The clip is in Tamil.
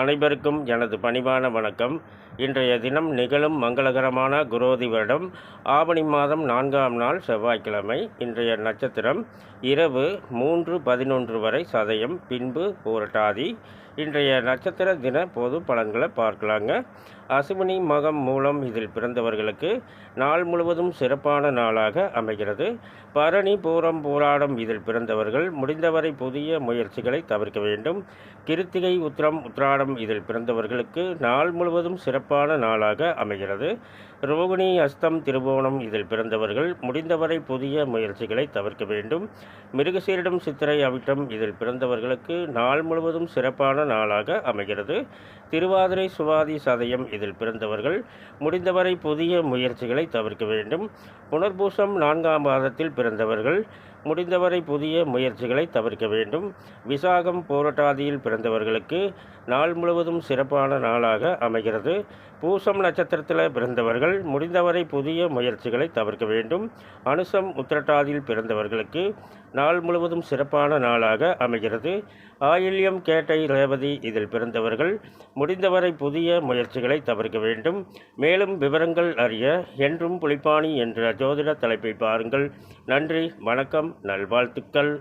அனைவருக்கும் எனது பணிவான வணக்கம். இன்றைய தினம் நிகழும் மங்களகரமான குரோதி வருடம். ஆவணி மாதம் நான்காம் நாள் செவ்வாய்க்கிழமை இன்றைய நட்சத்திரம் இரவு மூன்று பதினொன்று வரை சதயம் பின்பு பூரட்டாதி. இன்றைய நட்சத்திர தின பொது பலன்களை பார்க்கலாங்க. அசுவினி மகம் மூலம் இதில் பிறந்தவர்களுக்கு நாள் முழுவதும் சிறப்பான நாளாக அமைகிறது. பரணி பூரம் பூராடம் இதில் பிறந்தவர்கள் முடிந்தவரை புதிய முயற்சிகளை தவிர்க்க வேண்டும். கிருத்திகை உத்திரம் உத்ராடம் இதில் பிறந்தவர்களுக்கு நாள் முழுவதும் சிறப்பான நாளாக அமைகிறது. ரோகிணி அஸ்தம் திருவோணம் இதில் பிறந்தவர்கள் முடிந்தவரை புதிய முயற்சிகளை தவிர்க்க வேண்டும். மிருகசீரிடம் சித்திரை அவிட்டம் இதில் பிறந்தவர்களுக்கு நாள் முழுவதும் சிறப்பான நாளாக அமைகிறது. திருவாதிரை சுவாதி சதயம் இதில் பிறந்தவர்கள் முடிந்தவரை புதிய முயற்சிகளை தவிர்க்க வேண்டும். புனர்பூசம் நான்காம் மாதத்தில் பிறந்தவர்கள் முடிந்தவரை புதிய முயற்சிகளை தவிர்க்க வேண்டும். விசாகம் போராட்டாதியில் பிறந்தவர்களுக்கு நாள் நாள் முழுவதும் சிறப்பான நாளாக அமைகிறது. பூசம் நட்சத்திரத்தில் பிறந்தவர்கள் முடிந்தவரை புதிய முயற்சிகளை தவிர்க்க வேண்டும். அனுசம் உத்திரட்டாதியில் பிறந்தவர்களுக்கு நாள் முழுவதும் சிறப்பான நாளாக அமைகிறது. ஆயில்யம் கேட்டை ரேவதி இதில் பிறந்தவர்கள் முடிந்தவரை புதிய முயற்சிகளை தவிர்க்க வேண்டும். மேலும் விவரங்கள் அறிய என்றும் புலிப்பாணி என்ற ஜோதிட தலைப்பை பாருங்கள். நன்றி வணக்கம் நல்வாழ்த்துக்கள்.